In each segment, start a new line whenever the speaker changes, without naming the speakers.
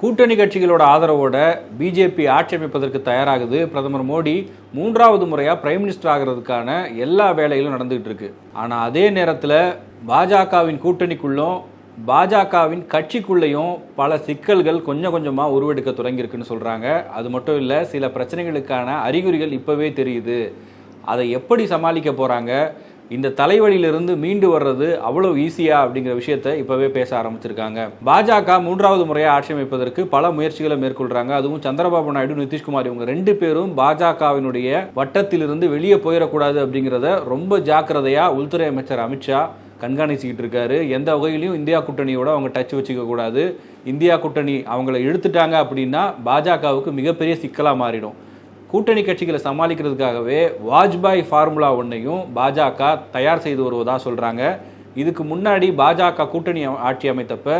கூட்டணி கட்சிகளோட ஆதரவோட பிஜேபி ஆட்சி அமைப்பதற்கு தயாராகுது. பிரதமர் மோடி மூன்றாவது முறையாக பிரைம் மினிஸ்டர் ஆகிறதுக்கான எல்லா வேலைகளும் நடந்துகிட்டு இருக்கு. ஆனால் அதே நேரத்தில் பாஜகவின் கூட்டணிக்குள்ளும் பாஜகவின் கட்சிக்குள்ளேயும் பல சிக்கல்கள் கொஞ்சம் கொஞ்சமாக உருவெடுக்க தொடங்கியிருக்குன்னு சொல்கிறாங்க அது மட்டும் இல்லை சில பிரச்சனைகளுக்கான அறிகுறிகள் இப்போவே தெரியுது. அதை எப்படி சமாளிக்க போகிறாங்க இந்த தலைவலியிலிருந்து மீண்டு வர்றது அவ்வளோ ஈஸியா அப்படிங்கிற விஷயத்த இப்போவே பேச ஆரம்பிச்சிருக்காங்க. பாஜக மூன்றாவது முறையாக ஆட்சி அமைப்பதற்கு பல முயற்சிகளை மேற்கொள்றாங்க. அதுவும் சந்திரபாபு நாயுடு நிதிஷ்குமார் இவங்க ரெண்டு பேரும் பாஜகவினுடைய வட்டத்திலிருந்து வெளியே போயிடக்கூடாது அப்படிங்கிறத ரொம்ப ஜாக்கிரதையா உள்துறை அமைச்சர் அமித்ஷா கண்காணிச்சுக்கிட்டு இருக்காரு. எந்த வகையிலையும் இந்தியா கூட்டணியோட அவங்க டச் வச்சுக்க கூடாது. இந்தியா கூட்டணி அவங்கள இழுத்துட்டாங்க அப்படின்னா பாஜகவுக்கு மிகப்பெரிய சிக்கலாக மாறிடும். கூட்டணி கட்சிகளை சமாளிக்கிறதுக்காகவே வாஜ்பாய் ஃபார்முலா ஒன்றையும் பாஜக தயார் செய்து வருவதாக சொல்கிறாங்க இதுக்கு முன்னாடி பாஜக கூட்டணி ஆட்சி அமைத்தப்ப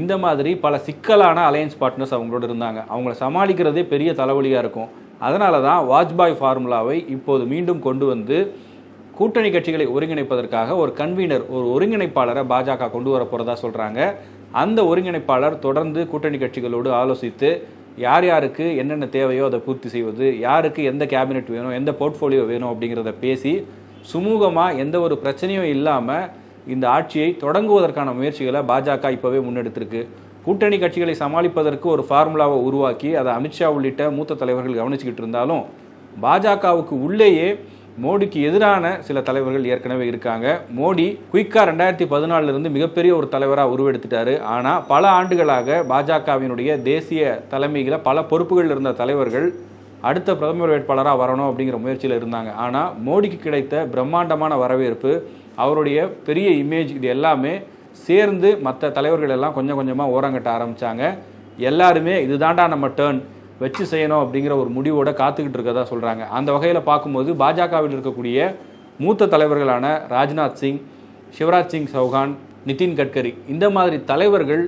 இந்த மாதிரி பல சிக்கலான அலையன்ஸ் பார்ட்னர்ஸ் அவங்களோட இருந்தாங்க. அவங்கள சமாளிக்கிறதே பெரிய தலைவலியாக இருக்கும். அதனால தான் வாஜ்பாய் ஃபார்முலாவை இப்போது மீண்டும் கொண்டு வந்து கூட்டணி கட்சிகளை ஒருங்கிணைப்பதற்காக ஒரு கன்வீனர் ஒரு ஒருங்கிணைப்பாளரை பாஜக கொண்டு வர போகிறதா சொல்கிறாங்க அந்த ஒருங்கிணைப்பாளர் தொடர்ந்து கூட்டணி கட்சிகளோடு ஆலோசித்து யார் யாருக்கு என்னென்ன தேவையோ அதை பூர்த்தி செய்வது யாருக்கு எந்த கேபினெட் வேணும் எந்த போர்ட்ஃபோலியோ வேணும் அப்படிங்கிறத பேசி சுமூகமாக எந்த ஒரு பிரச்சனையும் இல்லாமல் இந்த ஆட்சியை தொடங்குவதற்கான முயற்சிகளை பாஜக இப்போவே முன்னெடுத்திருக்கு. கூட்டணி கட்சிகளை சமாளிப்பதற்கு ஒரு ஃபார்முலாவை உருவாக்கி அதை அமித்ஷா உள்ளிட்ட மூத்த தலைவர்கள் கவனிச்சுக்கிட்டு இருந்தாலும் பாஜகவுக்கு உள்ளேயே மோடிக்கு எதிரான சில தலைவர்கள் ஏற்கனவே இருக்காங்க. மோடி குயிக்கா ரெண்டாயிரத்தி பதினாலிருந்து இருந்து மிகப்பெரிய ஒரு தலைவராக உருவெடுத்துட்டாரு. ஆனால் பல ஆண்டுகளாக பாஜகவினுடைய தேசிய தலைமையில் பல பொறுப்புகளில் இருந்த தலைவர்கள் அடுத்த பிரதமர் வேட்பாளராக வரணும் அப்படிங்கிற முயற்சியில் இருந்தாங்க. ஆனால் மோடிக்கு கிடைத்த பிரம்மாண்டமான வரவேற்பு அவருடைய பெரிய இமேஜ் இது எல்லாமே சேர்ந்து மற்ற தலைவர்கள் எல்லாம் கொஞ்சம் கொஞ்சமாக ஓரங்கட்ட ஆரம்பிச்சாங்க. எல்லாருமே இதுதாண்டா நம்ம டேர்ன் வச்சு செய்யணும் அப்படிங்கிற ஒரு முடிவோட காத்துக்கிட்டு இருக்கதா சொல்கிறாங்க அந்த வகையில் பார்க்கும்போது பாஜகவில் இருக்கக்கூடிய மூத்த தலைவர்களான ராஜ்நாத் சிங் சிவராஜ் சிங் சௌகான் நிதின் கட்கரி இந்த மாதிரி தலைவர்கள்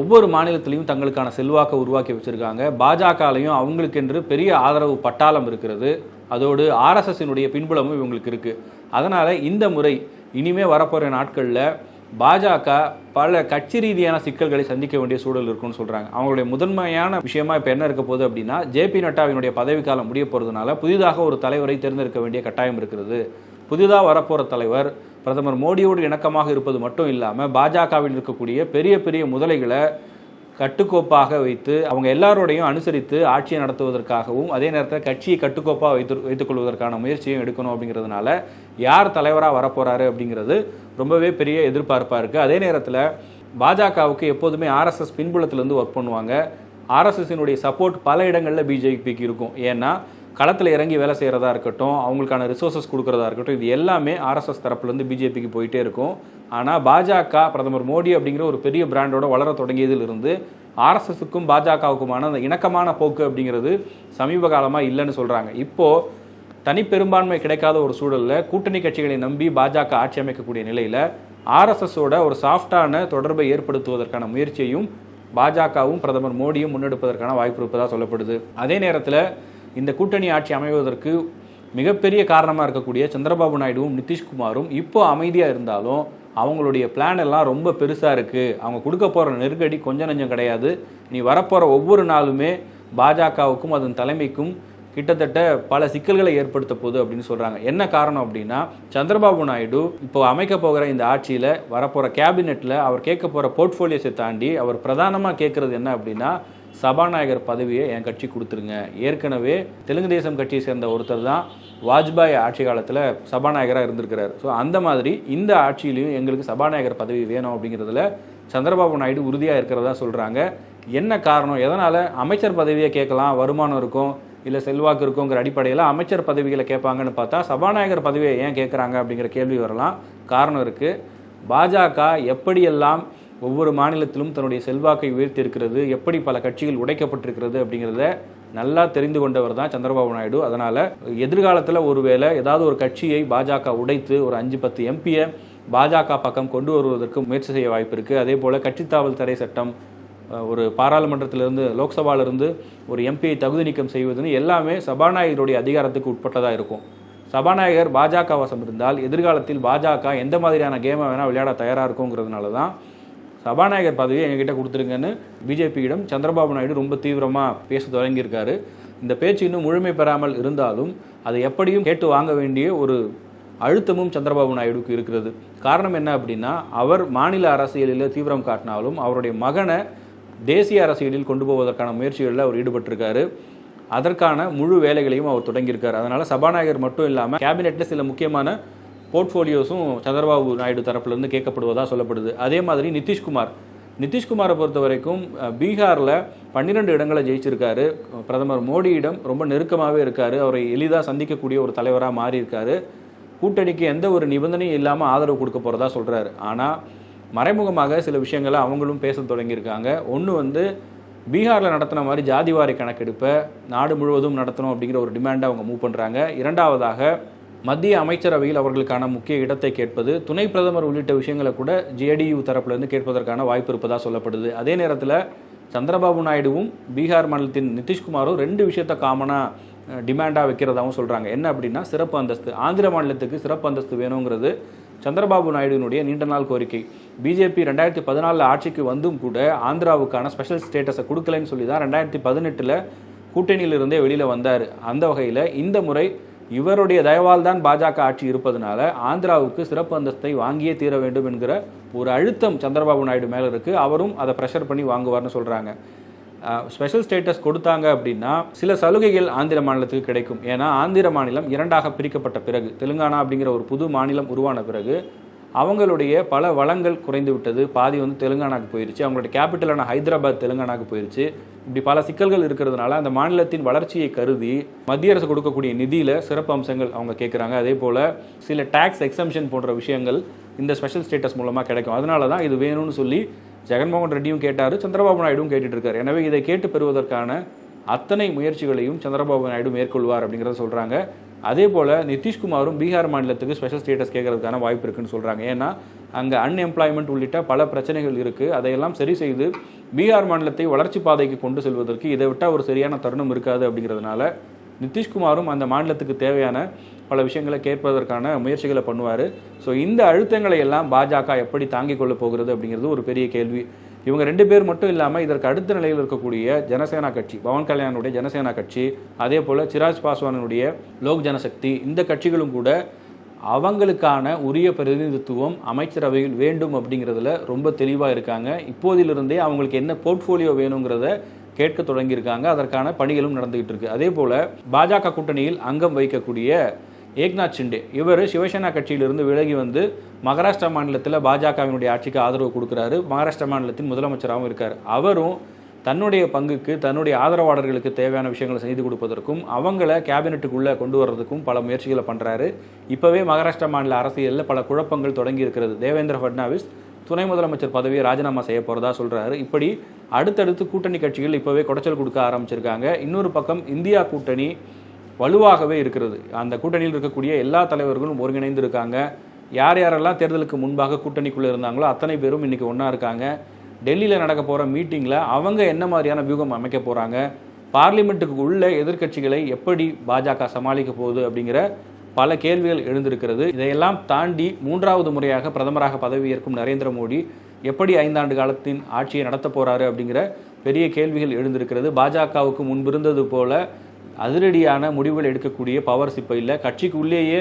ஒவ்வொரு மாநிலத்திலையும் தங்களுக்கான செல்வாக்கை உருவாக்கி வச்சுருக்காங்க. பாஜகலையும் அவங்களுக்கென்று பெரிய ஆதரவு பட்டாளம் இருக்கிறது. அதோடு ஆர்எஸ்எஸ்ஸினுடைய பின்புலமும் இவங்களுக்கு இருக்குது அதனால் இந்த முறை இனிமே வரப்போகிற நாட்களில் பாஜக பல கட்சி ரீதியான சிக்கல்களை சந்திக்க வேண்டிய சூழல் இருக்குன்னு சொல்றாங்க. அவங்களுடைய முதன்மையான விஷயமா இப்போ என்ன இருக்க போகுது அப்படின்னா ஜேபி நட்டாவினுடைய பதவிக்காலம் முடிய போறதுனால புதிதாக ஒரு தலைவரை தேர்ந்தெடுக்க வேண்டிய கட்டாயம் இருக்கிறது. புதிதாக வரப்போற தலைவர் பிரதமர் மோடியோடு இணக்கமாக இருப்பது மட்டும் இல்லாமல் பாஜகவில் இருக்கக்கூடிய பெரிய பெரிய முதலைகளை கட்டுக்கோப்பாக வைத்து அவங்க எல்லாரோடையும் அனுசரித்து ஆட்சியை நடத்துவதற்காகவும் அதே நேரத்தில் கட்சியை கட்டுக்கோப்பாக வைத்து வைத்துக் கொள்வதற்கான முயற்சியும் எடுக்கணும் அப்படிங்கிறதுனால யார் தலைவராக வரப்போறாரு அப்படிங்கிறது ரொம்பவே பெரிய எதிர்பார்ப்பாக இருக்குது அதே நேரத்தில் பாஜகவுக்கு எப்போதுமே ஆர்எஸ்எஸ் பின்புலத்திலேருந்து ஒர்க் பண்ணுவாங்க. ஆர்எஸ்எஸ்னுடைய சப்போர்ட் பல இடங்களில் பிஜேபிக்கு இருக்கும். ஏன்னா களத்தில் இறங்கி வேலை செய்கிறதா இருக்கட்டும் அவங்களுக்கான ரிசோர்ஸஸ் கொடுக்குறதா இருக்கட்டும் இது எல்லாமே ஆர்எஸ்எஸ் தரப்புலேருந்து பிஜேபிக்கு போயிட்டே இருக்கும். ஆனால் பாஜக பிரதமர் மோடி அப்படிங்கிற ஒரு பெரிய பிராண்டோட வளர தொடங்கியதிலிருந்து ஆர்எஸ்எஸுக்கும் பாஜகவுக்குமான அந்த இணக்கமான போக்கு அப்படிங்கிறது சமீப காலமாக இல்லைன்னு சொல்கிறாங்க இப்போது தனிப்பெரும்பான்மை கிடைக்காத ஒரு சூழலில் கூட்டணி கட்சிகளை நம்பி பாஜக ஆட்சி அமைக்கக்கூடிய நிலையில் ஆர்எஸ்எஸோட ஒரு சாஃப்டான தொடர்பை ஏற்படுத்துவதற்கான முயற்சியையும் பாஜகவும் பிரதமர் மோடியும் முன்னெடுப்பதற்கான வாய்ப்பு இருப்பதாக சொல்லப்படுது. அதே நேரத்தில் இந்த கூட்டணி ஆட்சி அமைவதற்கு மிகப்பெரிய காரணமாக இருக்கக்கூடிய சந்திரபாபு நாயுடுவும் நிதிஷ்குமாரும் இப்போ அமைதியாக இருந்தாலும் அவங்களுடைய பிளான் எல்லாம் ரொம்ப பெருசாக இருக்குது அவங்க கொடுக்க போகிற நெருக்கடி கொஞ்சம் நஞ்சம் கிடையாது. நீ வரப்போகிற ஒவ்வொரு நாளுமே பாஜகவுக்கும் அதன் தலைமைக்கும் கிட்டத்தட்ட பல சிக்கல்களை ஏற்படுத்த போகுது அப்படின்னு சொல்கிறாங்க என்ன காரணம் அப்படின்னா சந்திரபாபு நாயுடு இப்போ அமைக்க போகிற இந்த ஆட்சியில் வரப்போகிற கேபினெட்டில் அவர் கேட்க போகிற போர்ட்ஃபோலியோஸை தாண்டி அவர் பிரதானமாக கேட்குறது என்ன அப்படின்னா சபாநாயகர் பதவியை என் கட்சி கொடுத்துருங்க. ஏற்கனவே தெலுங்கு தேசம் கட்சியை சேர்ந்த ஒருத்தர் தான் வாஜ்பாய் ஆட்சி காலத்தில் சபாநாயகராக இருந்திருக்கிறார். ஸோ அந்த மாதிரி இந்த ஆட்சியிலையும் எங்களுக்கு சபாநாயகர் பதவி வேணும் அப்படிங்கிறதுல சந்திரபாபு நாயுடு உறுதியாக இருக்கிறதா சொல்கிறாங்க என்ன காரணம்? எதனால் அமைச்சர் பதவியை கேட்கலாம்? வருமானம் இருக்கும் இல்லை செல்வாக்கு இருக்குங்கிற அடிப்படையில் அமைச்சர் பதவிகளை கேட்பாங்கன்னு பார்த்தா சபாநாயகர் பதவியை ஏன் கேட்குறாங்க அப்படிங்கிற கேள்வி வரலாம். காரணம் இருக்குது பாஜக எப்படியெல்லாம் ஒவ்வொரு மாநிலத்திலும் தன்னுடைய செல்வாக்கை உயர்த்தியிருக்கிறது எப்படி பல கட்சிகள் உடைக்கப்பட்டிருக்கிறது அப்படிங்கிறத நல்லா தெரிந்து கொண்டவர் தான் சந்திரபாபு நாயுடு. அதனால் எதிர்காலத்தில் ஒருவேளை ஏதாவது ஒரு கட்சியை பாஜக உடைத்து ஒரு அஞ்சு பத்து எம்பியை பாஜக பக்கம் கொண்டு வருவதற்கு முயற்சி செய்ய வாய்ப்பு இருக்குது அதே போல் கட்சித்தாவல் தடை சட்டம் ஒரு பாராளுமன்றத்திலிருந்து லோக்சபாவிலிருந்து ஒரு எம்பியை தகுதி நீக்கம் செய்வதுன்னு எல்லாமே சபாநாயகருடைய அதிகாரத்துக்கு உட்பட்டதாக இருக்கும். சபாநாயகர் பாஜக வசம் இருந்தால் எதிர்காலத்தில் பாஜக எந்த மாதிரியான கேமை வேணால் விளையாட தயாராக இருக்குங்கிறதுனால தான் சபாநாயகர் பதவியை எங்ககிட்ட கொடுத்துருங்கன்னு பிஜேபியிடம் சந்திரபாபு நாயுடு ரொம்ப தீவிரமாக பேச தொடங்கியிருக்காரு. இந்த பேச்சு இன்னும் முழுமை பெறாமல் இருந்தாலும் அதை எப்படியும் கேட்டு வாங்க வேண்டிய ஒரு அழுத்தமும் சந்திரபாபு நாயுடுக்கு இருக்கிறது. காரணம் என்ன அப்படின்னா அவர் மாநில அரசியலில் தீவிரம் காட்டினாலும் அவருடைய மகனை தேசிய அரசியலில் கொண்டு போவதற்கான முயற்சிகளில் அவர் ஈடுபட்டிருக்காரு. அதற்கான முழு வேலைகளையும் அவர் தொடங்கியிருக்காரு. அதனால் சபாநாயகர் மட்டும் இல்லாமல் கேபினெட்டில் சில முக்கியமான போர்ட்ஃபோலியோஸும் சந்திரபாபு நாயுடு தரப்புலேருந்து கேட்கப்படுவதாக சொல்லப்படுது. அதே மாதிரி நிதிஷ்குமார். நிதிஷ்குமாரை பொறுத்த வரைக்கும் பீகாரில் பன்னிரெண்டு இடங்களை ஜெயிச்சிருக்காரு. பிரதமர் மோடியிடம் ரொம்ப நெருக்கமாகவே இருக்காரு. அவரை எளிதாக சந்திக்கக்கூடிய ஒரு தலைவராக மாறியிருக்காரு. கூட்டணிக்கு எந்த ஒரு நிபந்தனையும் இல்லாமல் ஆதரவு கொடுக்க போகிறதா சொல்கிறாரு ஆனால் மறைமுகமாக சில விஷயங்களை அவங்களும் பேச தொடங்கியிருக்காங்க. ஒன்று வந்து பீகாரில் நடத்தின மாதிரி ஜாதிவாரி கணக்கெடுப்பை நாடு முழுவதும் நடத்தணும் அப்படிங்கிற ஒரு டிமாண்டை அவங்க மூவ் பண்ணுறாங்க இரண்டாவதாக மத்திய அமைச்சரவையில் அவர்களுக்கான முக்கிய இடத்தை கேட்பது துணை பிரதமர் உள்ளிட்ட விஷயங்களை கூட ஜேடியு தரப்புலேருந்து கேட்பதற்கான வாய்ப்பு இருப்பதாக சொல்லப்படுது. அதே நேரத்தில் சந்திரபாபு நாயுடுவும் பீகார் மாநிலத்தின் நிதிஷ்குமாரும் ரெண்டு விஷயத்த காமனாக டிமாண்டாக வைக்கிறதாகவும் சொல்கிறாங்க என்ன அப்படின்னா சிறப்பு அந்தஸ்து. ஆந்திர மாநிலத்துக்கு சிறப்பு அந்தஸ்து வேணுங்கிறது சந்திரபாபு நாயுடுனுடைய நீண்ட நாள் கோரிக்கை. பிஜேபி ரெண்டாயிரத்தி பதினாலில் ஆட்சிக்கு வந்தும் கூட ஆந்திராவுக்கான ஸ்பெஷல் ஸ்டேட்டஸை கொடுக்கலன்னு சொல்லி தான் ரெண்டாயிரத்தி பதினெட்டில் கூட்டணியிலிருந்தே வெளியில் வந்தார். அந்த வகையில் இந்த முறை இவருடைய தயவால் தான் பாஜக ஆட்சி இருப்பதனால ஆந்திராவுக்கு சிறப்பு அந்தஸ்தை வாங்கியே தீர வேண்டும் என்கிற ஒரு அழுத்தம் சந்திரபாபு நாயுடு மேலே இருக்குது அவரும் அதை ப்ரெஷர் பண்ணி வாங்குவார்னு சொல்கிறாங்க ஸ்பெஷல் ஸ்டேட்டஸ் கொடுத்தாங்க அப்படின்னா சில சலுகைகள் ஆந்திர மாநிலத்துக்கு கிடைக்கும். ஏன்னா ஆந்திர மாநிலம் இரண்டாக பிரிக்கப்பட்ட பிறகு தெலுங்கானா அப்படிங்கிற ஒரு புது மாநிலம் உருவான பிறகு அவங்களுடைய பல வளங்கள் குறைந்து விட்டது. பாதி வந்து தெலுங்கானாக்கு போயிருச்சு. அவங்களுடைய கேபிட்டலான ஹைதராபாத் தெலுங்கானாக்கு போயிருச்சு. இப்படி பல சிக்கல்கள் இருக்கிறதுனால அந்த மாநிலத்தின் வளர்ச்சியை கருதி மத்திய அரசு கொடுக்கக்கூடிய நிதியில் சிறப்பு அம்சங்கள் அவங்க கேட்குறாங்க அதே போல் சில டேக்ஸ் எக்ஸம்ஷன் போன்ற விஷயங்கள் இந்த ஸ்பெஷல் ஸ்டேட்டஸ் மூலமாக கிடைக்கும். அதனால தான் இது வேணும்னு சொல்லி ஜெகன்மோகன் ரெட்டியும் கேட்டார். சந்திரபாபு நாயுடும் கேட்டுட்டு இருக்காரு. எனவே இதை கேட்டு பெறுவதற்கான அத்தனை முயற்சிகளையும் சந்திரபாபு நாயுடு மேற்கொள்வார் அப்படிங்கிறத சொல்கிறாங்க அதே போல் நிதிஷ்குமாரும் பீகார் மாநிலத்துக்கு ஸ்பெஷல் ஸ்டேட்டஸ் கேட்கறதுக்கான வாய்ப்பு இருக்குன்னு சொல்கிறாங்க ஏன்னா அங்கே அன்எம்ப்ளாய்மெண்ட் உள்ளிட்ட பல பிரச்சனைகள் இருக்குது அதையெல்லாம் சரி செய்து பீகார் மாநிலத்தை வளர்ச்சி பாதைக்கு கொண்டு செல்வதற்கு இதை விட்டால் ஒரு சரியான தருணம் இருக்காது அப்படிங்கிறதுனால நிதிஷ்குமாரும் அந்த மாநிலத்துக்கு தேவையான பல விஷயங்களை கேட்பதற்கான முயற்சிகளை பண்ணுவார். ஸோ இந்த அழுத்தங்களை எல்லாம் பாஜக எப்படி தாங்கிக் கொள்ள போகிறது அப்படிங்கிறது ஒரு பெரிய கேள்வி. இவங்க ரெண்டு பேர் மட்டும் இல்லாமல் இதற்கு அடுத்த நிலையில் இருக்கக்கூடிய ஜனசேனா கட்சி பவன் கல்யாணுடைய ஜனசேனா கட்சி அதே போல் சிராஜ் பாஸ்வானுடைய லோக் ஜனசக்தி இந்த கட்சிகளும் கூட அவங்களுக்கான உரிய பிரதிநிதித்துவம் அமைச்சரவையில் வேண்டும் அப்படிங்கிறதுல ரொம்ப தெளிவாக இருக்காங்க. இப்போதிலிருந்தே அவங்களுக்கு என்ன போர்ட்ஃபோலியோ வேணுங்கிறத கேட்க தொடங்கியிருக்காங்க. அதற்கான பணிகளும் நடந்துகிட்டு இருக்கு. அதே போல பாஜக கூட்டணியில் அங்கம் வைக்கக்கூடிய ஏக்நாத் ஷிண்டே. இவர் சிவசேனா கட்சியிலிருந்து விலகி வந்து மகாராஷ்டிரா மாநிலத்தில் பாஜகவினுடைய ஆட்சிக்கு ஆதரவு கொடுக்குறாரு. மகாராஷ்டிரா மாநிலத்தின் முதலமைச்சராகவும் இருக்கார். அவரும் தன்னுடைய பங்குக்கு தன்னுடைய ஆதரவாளர்களுக்கு தேவையான விஷயங்களை செய்து கொடுப்பதற்கும் அவங்கள கேபினெட்டுக்குள்ளே கொண்டு வர்றதுக்கும் பல முயற்சிகளை பண்ணுறாரு இப்போவே மகாராஷ்டிரா மாநில அரசியலில் பல குழப்பங்கள் தொடங்கி இருக்கிறது. தேவேந்திர ஃபட்னாவிஸ் துணை முதலமைச்சர் பதவியை ராஜினாமா செய்ய போகிறதா சொல்கிறாரு இப்படி அடுத்தடுத்து கூட்டணி கட்சிகள் இப்போவே குடைச்சல் கொடுக்க ஆரம்பிச்சிருக்காங்க. இன்னொரு பக்கம் இந்தியா கூட்டணி வலுவாகவே இருக்கிறது. அந்த கூட்டணியில் இருக்கக்கூடிய எல்லா தலைவர்களும் ஒருங்கிணைந்து இருக்காங்க யார் யாரெல்லாம் தேர்தலுக்கு முன்பாக கூட்டணிக்குள்ளே இருந்தாங்களோ அத்தனை பேரும் இன்னைக்கு ஒன்றா இருக்காங்க. டெல்லியில் நடக்க போகிற மீட்டிங்கில் அவங்க என்ன மாதிரியான வியூகம் அமைக்க போகிறாங்க பார்லிமெண்ட்டுக்கு உள்ள எதிர்க்கட்சிகளை எப்படி பாஜக சமாளிக்க போகுது அப்படிங்கிற பல கேள்விகள் எழுந்திருக்கிறது. இதையெல்லாம் தாண்டி மூன்றாவது முறையாக பிரதமராக பதவியேற்கும் நரேந்திர மோடி எப்படி ஐந்தாண்டு காலத்தின் ஆட்சியை நடத்த போகிறாரு அப்படிங்கிற பெரிய கேள்விகள் எழுந்திருக்கிறது. பாஜகவுக்கு முன்பிருந்தது போல அதிரடியான முடிவுகள் எடுக்கக்கூடிய பவர்ஸ் இப்போ இல்லை. கட்சிக்குள்ளேயே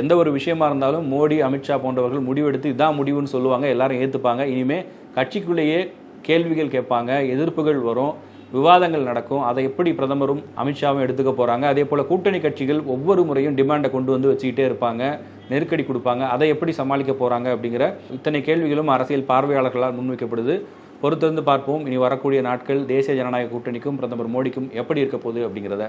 எந்த ஒரு விஷயமா இருந்தாலும் மோடி அமித்ஷா போன்றவர்கள் முடிவெடுத்து இதான் முடிவுன்னு சொல்லுவாங்க. எல்லாரும் ஏற்றுப்பாங்க இனிமேல் கட்சிக்குள்ளேயே கேள்விகள் கேட்பாங்க. எதிர்ப்புகள் வரும். விவாதங்கள் நடக்கும். அதை எப்படி பிரதமரும் அமித்ஷாவும் எடுத்துக்க போகிறாங்க அதே போல் கூட்டணி கட்சிகள் ஒவ்வொரு முறையும் டிமாண்டை கொண்டு வந்து வச்சுக்கிட்டே இருப்பாங்க. நெருக்கடி கொடுப்பாங்க. அதை எப்படி சமாளிக்க போகிறாங்க அப்படிங்கிற இத்தனை கேள்விகளும் அரசியல் பார்வையாளர்களால் முன்வைக்கப்படுது. பொறுத்திருந்து பார்ப்போம். இனி வரக்கூடிய நாட்கள் தேசிய ஜனநாயக கூட்டணிக்கும் பிரதமர் மோடிக்கும் எப்படி இருக்க போகுது அப்படிங்கிறத.